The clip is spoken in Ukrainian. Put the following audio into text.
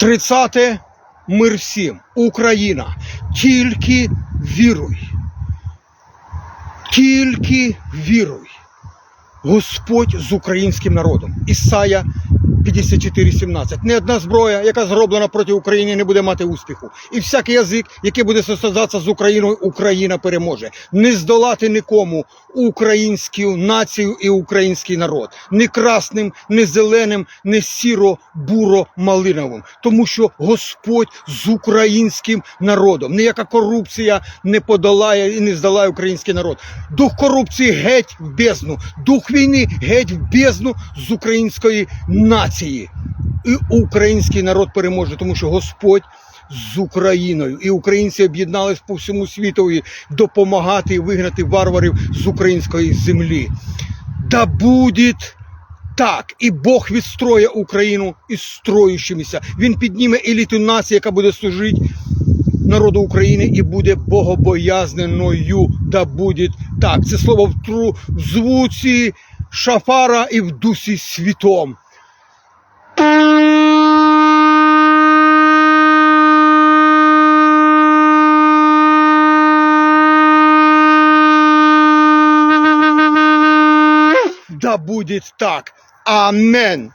30 мир всім. Україна. Тільки віруй. Тільки віруй. Господь з українським народом. Ісая 54.17. Не одна зброя, яка зроблена проти України, не буде мати успіху. І всякий язик, який буде состязатися з Україною, Україна переможе. Не здолати нікому українську націю і український народ. Ні красним, ні зеленим, ні сіро-буро-малиновим. Тому що Господь з українським народом. Ніяка корупція не подолає і не здолає український народ. Дух корупції геть в бездну, дух війни геть в бездну з української нації. І український народ переможе, тому що Господь з Україною. І українці об'єднались по всьому світові допомагати і вигнати варварів з української землі. Да буде так, і Бог відстроє Україну із строючимися. Він підніме еліту нації, яка буде служити народу України і буде богобоязненою. Да буде так. Це слово в, тру, в звуці шафара і в дусі світом. Да будет так. Амен.